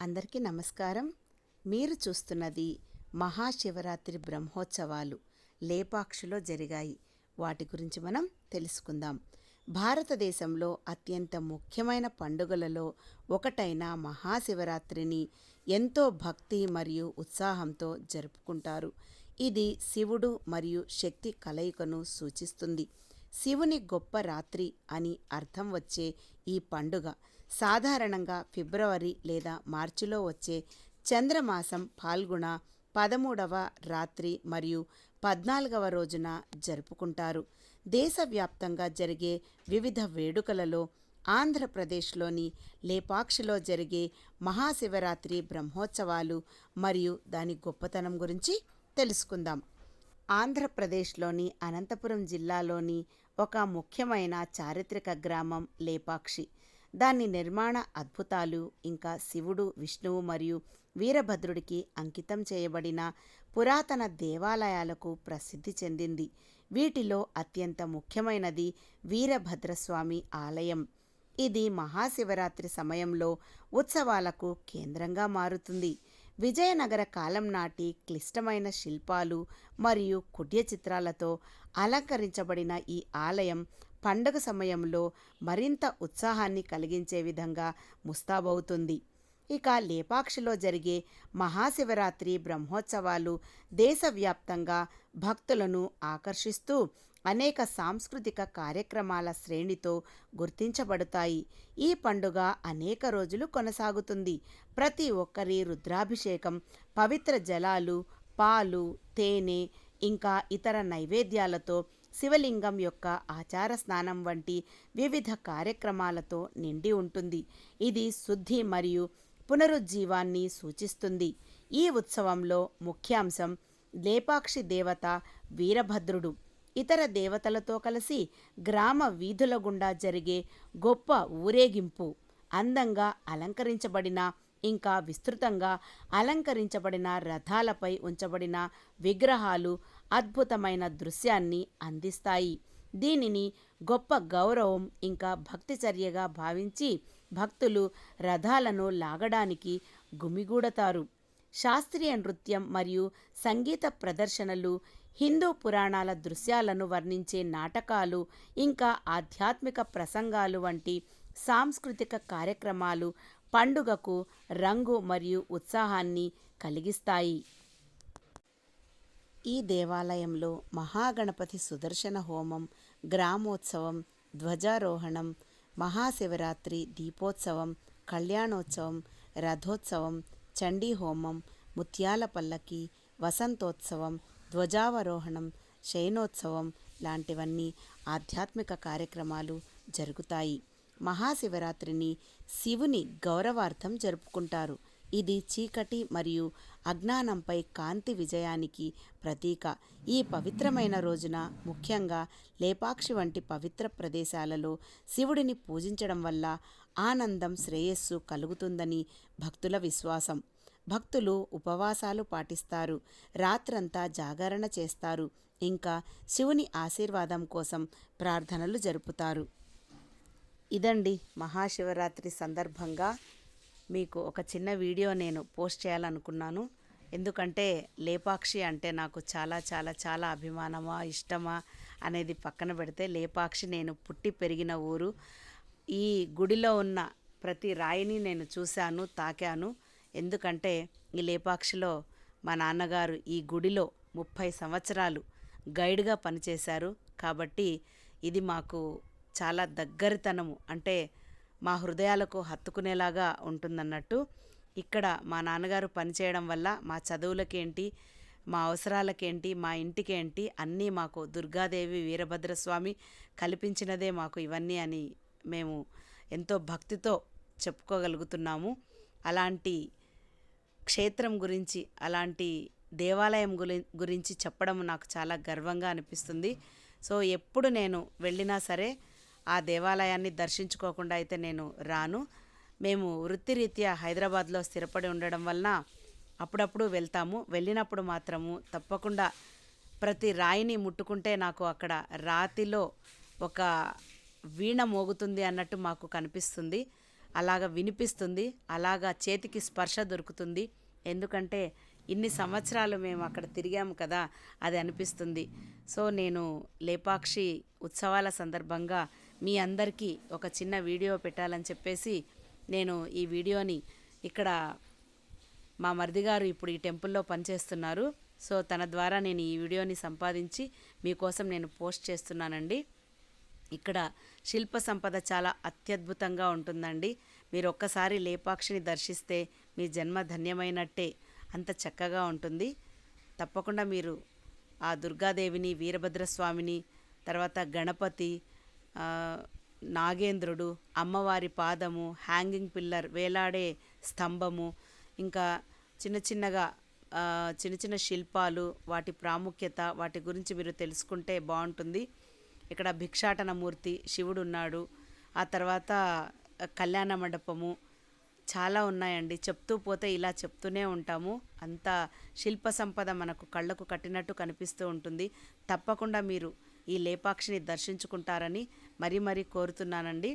అందరికీ నమస్కారం. మీరు చూస్తున్నది మహాశివరాత్రి బ్రహ్మోత్సవాలు లేపాక్షిలో జరిగాయి. వాటి గురించి మనం తెలుసుకుందాం. భారతదేశంలో అత్యంత ముఖ్యమైన పండుగలలో ఒకటైన మహాశివరాత్రిని ఎంతో భక్తి మరియు ఉత్సాహంతో జరుపుకుంటారు. ఇది శివుడు మరియు శక్తి కలయికను సూచిస్తుంది. శివుని గొప్ప రాత్రి అని అర్థం వచ్చే ఈ పండుగ సాధారణంగా ఫిబ్రవరి లేదా మార్చిలో వచ్చే చంద్రమాసం పాల్గొన పదమూడవ రాత్రి మరియు పద్నాలుగవ రోజున జరుపుకుంటారు. దేశవ్యాప్తంగా జరిగే వివిధ వేడుకలలో ఆంధ్రప్రదేశ్లోని లేపాక్షిలో జరిగే మహాశివరాత్రి బ్రహ్మోత్సవాలు మరియు దాని గొప్పతనం గురించి తెలుసుకుందాం. ఆంధ్రప్రదేశ్లోని అనంతపురం జిల్లాలోని ఒక ముఖ్యమైన చారిత్రక గ్రామం లేపాక్షి. దాని నిర్మాణ అద్భుతాలు ఇంకా శివుడు విష్ణువు మరియు వీరభద్రుడికి అంకితం చేయబడిన పురాతన దేవాలయాలకు ప్రసిద్ధి చెందింది. వీటిలో అత్యంత ముఖ్యమైనది వీరభద్రస్వామి ఆలయం. ఇది మహాశివరాత్రి సమయంలో ఉత్సవాలకు కేంద్రంగా మారుతుంది. విజయనగర కాలం నాటి క్లిష్టమైన శిల్పాలు మరియు కుట్య చిత్రాలతో అలంకరించబడిన ఈ ఆలయం పండుగ సమయంలో మరింత ఉత్సాహాన్ని కలిగించే విధంగా ముస్తాబవుతుంది. ఇక లేపాక్షిలో జరిగే మహాశివరాత్రి బ్రహ్మోత్సవాలు దేశవ్యాప్తంగా భక్తులను ఆకర్షిస్తూ అనేక సాంస్కృతిక కార్యక్రమాల శ్రేణితో గుర్తించబడతాయి. ఈ పండుగ అనేక రోజులు కొనసాగుతుంది. ప్రతి ఒక్కరి రుద్రాభిషేకం పవిత్ర జలాలు పాలు తేనె ఇంకా ఇతర నైవేద్యాలతో శివలింగం యొక్క ఆచార స్నానం వంటి వివిధ కార్యక్రమాలతో నిండి ఉంటుంది. ఇది శుద్ధి మరియు పునరుజ్జీవాన్ని సూచిస్తుంది. ఈ ఉత్సవంలో ముఖ్యాంశం లేపాక్షి దేవత వీరభద్రుడు. ఇతర దేవతలతో కలిసి గ్రామ వీధుల గుండా జరిగే గొప్ప ఊరేగింపు. అందంగా అలంకరించబడిన ఇంకా విస్తృతంగా అలంకరించబడిన రథాలపై ఉంచబడిన విగ్రహాలు అద్భుతమైన దృశ్యాన్ని అందిస్తాయి. దీనిని గొప్ప గౌరవం ఇంకా భక్తి చర్యగా భావించి భక్తులు రథాలను లాగడానికి గుమిగూడతారు. శాస్త్రీయ నృత్యం మరియు సంగీత ప్రదర్శనలు హిందూ పురాణాల దృశ్యాలను వర్ణించే నాటకాలు ఇంకా ఆధ్యాత్మిక ప్రసంగాలు వంటి సాంస్కృతిక కార్యక్రమాలు పండుగకు రంగు మరియు ఉత్సాహాన్ని కలిగిస్తాయి. ఈ దేవాలయంలో మహాగణపతి సుదర్శన హోమం గ్రామోత్సవం ధ్వజారోహణం మహాశివరాత్రి దీపోత్సవం కళ్యాణోత్సవం రథోత్సవం చండీ హోమం ముత్యాల పల్లకి వసంతోత్సవం ధ్వజావరోహణం శయనోత్సవం లాంటివన్నీ ఆధ్యాత్మిక కార్యక్రమాలు జరుగుతాయి. మహాశివరాత్రిని శివుని గౌరవార్థం జరుపుకుంటారు. ఇది చీకటి మరియు అజ్ఞానంపై కాంతి విజయానికి ప్రతీక. ఈ పవిత్రమైన రోజున ముఖ్యంగా లేపాక్షి వంటి పవిత్ర ప్రదేశాలలో శివుడిని పూజించడం వల్ల ఆనందం శ్రేయస్సు కలుగుతుందని భక్తుల విశ్వాసం. భక్తులు ఉపవాసాలు పాటిస్తారు రాత్రంతా జాగరణ చేస్తారు ఇంకా శివుని ఆశీర్వాదం కోసం ప్రార్థనలు జరుపుతారు. ఇదండి మహాశివరాత్రి సందర్భంగా మీకు ఒక చిన్న వీడియో నేను పోస్ట్ చేయాలనుకున్నాను. ఎందుకంటే లేపాక్షి అంటే నాకు చాలా చాలా చాలా అభిమానమా ఇష్టమా అనేది పక్కన పెడితే లేపాక్షి నేను పుట్టి పెరిగిన ఊరు. ఈ గుడిలో ఉన్న ప్రతి రాయిని నేను చూశాను తాకాను. ఎందుకంటే ఈ లేపాక్షిలో మా నాన్నగారు ఈ గుడిలో ముప్పై సంవత్సరాలు గైడ్గా పనిచేశారు. కాబట్టి ఇది మాకు చాలా దగ్గరితనము. అంటే మా హృదయాలకు హత్తుకునేలాగా ఉంటుందన్నట్టు ఇక్కడ మా నాన్నగారు పనిచేయడం వల్ల మా చదువులకేంటి మా అవసరాలకేంటి మా ఇంటికేంటి అన్నీ మాకు దుర్గాదేవి వీరభద్రస్వామి కల్పించినదే మాకు ఇవన్నీ అని మేము ఎంతో భక్తితో చెప్పుకోగలుగుతున్నాము. అలాంటి క్షేత్రం గురించి అలాంటి దేవాలయం గురి గురించి చెప్పడం నాకు చాలా గర్వంగా అనిపిస్తుంది. సో ఎప్పుడు నేను వెళ్ళినా సరే ఆ దేవాలయాన్ని దర్శించుకోకుండా అయితే నేను రాను. మేము వృత్తిరీత్యా హైదరాబాద్లో స్థిరపడి ఉండడం వలన అప్పుడప్పుడు వెళ్తాము. వెళ్ళినప్పుడు మాత్రము తప్పకుండా ప్రతి రాయిని ముట్టుకుంటే నాకు అక్కడ రాతిలో ఒక వీణ మోగుతుంది అన్నట్టు మాకు కనిపిస్తుంది. అలాగ వినిపిస్తుంది. అలాగా చేతికి స్పర్శ దొరుకుతుంది. ఎందుకంటే ఇన్ని సంవత్సరాలు మేము అక్కడ తిరిగాము కదా అది అనిపిస్తుంది. సో నేను లేపాక్షి ఉత్సవాల సందర్భంగా మీ అందరికీ ఒక చిన్న వీడియో పెట్టాలని చెప్పేసి నేను ఈ వీడియోని ఇక్కడ మా మరిది గారు ఇప్పుడు ఈ టెంపుల్లో పనిచేస్తున్నారు. సో తన ద్వారా నేను ఈ వీడియోని సంపాదించి మీకోసం నేను పోస్ట్ చేస్తున్నానండి. ఇక్కడ శిల్ప సంపద చాలా అత్యద్భుతంగా ఉంటుందండి. మీరు ఒక్కసారి లేపాక్షిని దర్శిస్తే మీ జన్మ ధన్యమైనట్టే అంత చక్కగా ఉంటుంది. తప్పకుండా మీరు ఆ దుర్గాదేవిని వీరభద్రస్వామిని తర్వాత గణపతి నాగేంద్రుడు అమ్మవారి పాదము హ్యాంగింగ్ పిల్లర్ వేలాడే స్తంభము ఇంకా చిన్న చిన్నగా చిన్న చిన్న శిల్పాలు వాటి ప్రాముఖ్యత వాటి గురించి మీరు తెలుసుకుంటే బాగుంటుంది. ఇక్కడ భిక్షాటన మూర్తి శివుడు ఉన్నాడు. ఆ తర్వాత కళ్యాణ మండపము చాలా ఉన్నాయండి. చెప్తూ పోతే ఇలా చెప్తూనే ఉంటాము. అంత శిల్ప సంపద మనకు కళ్ళకు కట్టినట్టు కనిపిస్తూ ఉంటుంది. తప్పకుండా మీరు ఈ లేపాక్షిని దర్శించుకుంటారని మరీ మరీ కోరుతున్నానండి.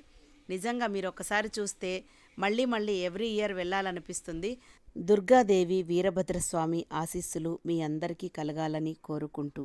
నిజంగా మీరు ఒకసారి చూస్తే మళ్ళీ మళ్ళీ ఎవ్రీ ఇయర్ వెళ్ళాలనిపిస్తుంది. దుర్గాదేవి వీరభద్రస్వామి ఆశీస్సులు మీ అందరికీ కలగాలని కోరుకుంటూ